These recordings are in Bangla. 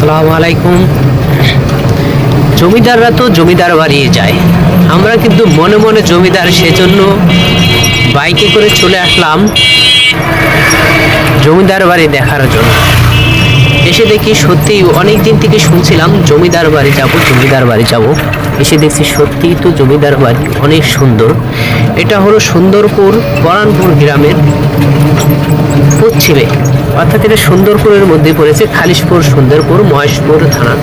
আসসালামু আলাইকুম। জমিদাররা তো জমিদার বাড়িয়ে যায়। আমরা কিন্তু মনে মনে জমিদার, সেজন্য বাইকে করে চলে আসলাম জমিদার বাড়ি দেখার জন্য। এসে দেখি সত্যি অনেক দিন থেকে শুনছিলাম, জমিদার বাড়ি যাব, জমিদার বাড়ি যাব। এসে দেখছি সত্যিই তো জমিদার বাড়ি অনেক সুন্দর। এটা হলো সুন্দরপুর, বরানপুর গ্রামের পশ্চিমে। অর্থাৎ এটা সুন্দরপুরের মধ্যে পড়েছে, খালিশপুর, সুন্দরপুর, মহেশপুর থানা।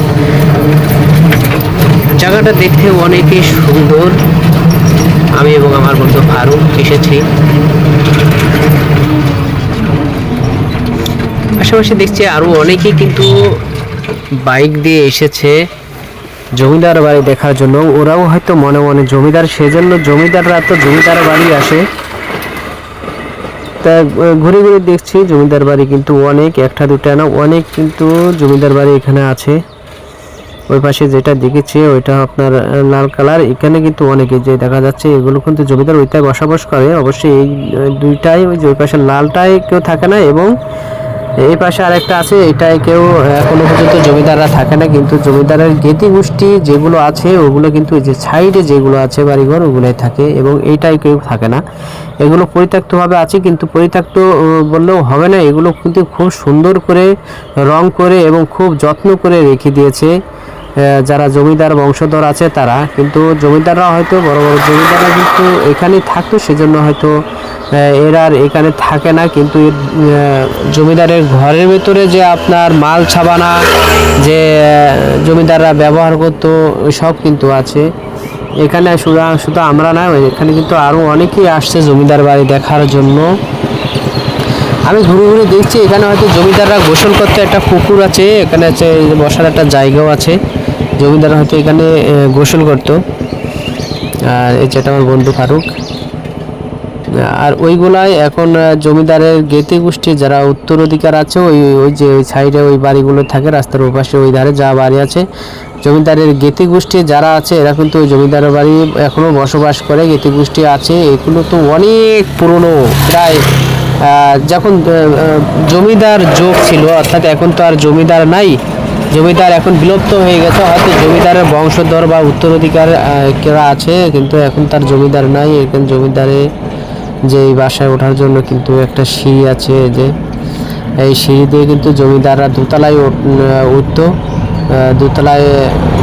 জায়গাটা দেখতে অনেকই সুন্দর। আমি এবং আমার বন্ধু ফারুক এসেছি। পাশাপাশি দেখছি আরও অনেকেই কিন্তু বাইক দিয়ে এসেছে জমিদার বাড়ি দেখার জন্য। ওরাও হয়তো মনে মনে জমিদার, সেজন্য জমিদাররা তো জমিদার বাড়ি আসে। তা ঘুরে ঘুরে দেখছি, জমিদার বাড়ি কিন্তু অনেক, একটা, দুটা না, অনেক কিন্তু জমিদার বাড়ি এখানে আছে। ওই পাশে যেটা দেখেছি, ওইটা আপনার লাল কালার, এখানে কিন্তু অনেকে যে দেখা যাচ্ছে, এগুলো কিন্তু জমিদার ওইটাই বসবাস করে। অবশ্যই এই দুইটাই ওই যে ওই পাশে লালটাই কেউ থাকে না এবং এই পাশে আরেকটা আছে এটাই কেউ এখনও পর্যন্ত জমিদাররা থাকে না, কিন্তু জমিদারের গেতি গোষ্ঠী যেগুলো আছে, ওগুলো কিন্তু এই যে সাইডে যেগুলো আছে বাড়িঘর, ওগুলোই থাকে এবং এইটাই কেউ থাকে না। এগুলো পরিত্যক্তভাবে আছে, কিন্তু পরিত্যক্ত বললেও হবে না, এগুলো কিন্তু খুব সুন্দর করে রং করে এবং খুব যত্ন করে রেখে দিয়েছে যারা জমিদার বংশধর আছে তারা। কিন্তু জমিদাররা হয়তো, বড় বড় জমিদাররা কিন্তু এখানেই থাকতো, সেজন্য হয়তো এরা আর এখানে থাকে না, কিন্তু জমিদারের ঘরের ভিতরে যে আপনার মাল ছাবানা যে জমিদাররা ব্যবহার করতো সব কিন্তু আছে। এখানে শুধু শুধু আমরা না এখানে কিন্তু আরও অনেকেই আসছে জমিদার বাড়ি দেখার জন্য। আমি ঘুরে ঘুরে দেখছি, এখানে হয়তো জমিদাররা গোসল করতে একটা পুকুর আছে, এখানে আছে বসার একটা জায়গাও আছে। জমিদার হয়তো এখানে গোসল করতো। আর এই যেটা আমার বন্ধু ফারুক। আর ওইগুলাই এখন জমিদারের গেতে গোষ্ঠী, যারা উত্তরাধিকার আছে, ওই ওই যে ওই সাইডে ওই বাড়িগুলো থাকে, রাস্তার ওপাশে ওই ধারে যা বাড়ি আছে, জমিদারের গেতি গোষ্ঠী যারা আছে, এরা কিন্তু ওই জমিদারের বাড়ি এখনও বসবাস করে গেতি গোষ্ঠী আছে, এগুলো তো অনেক পুরনো। প্রায় যখন জমিদার যোগ ছিল, অর্থাৎ এখন তো আর জমিদার নাই, জমিদার এখন বিলুপ্ত হয়ে গেছে, হয়তো জমিদারের বংশধর বা উত্তরাধিকার কেরা আছে, কিন্তু এখন তার জমিদার নাই, এখন জমিদারে যে এই বাসায় ওঠার জন্য কিন্তু একটা সিঁড়ি আছে যে। এই সিঁড়ি দিয়ে কিন্তু জমিদাররা দোতলায় উঠতো দোতলায়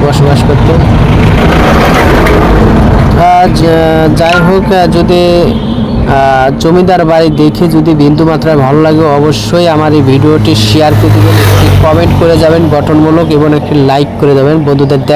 বসবাস করতো। যাই হোক যদি জমিদার বাড়ি দেখে যদি বিন্দু মাত্রায় ভালো লাগে, অবশ্যই আমার এই ভিডিওটি শেয়ার করে দেবেন, একটি কমেন্ট করে যাবেন গঠনমূলক এবং একটি লাইক করে দেবেন। বন্ধুদের দেখ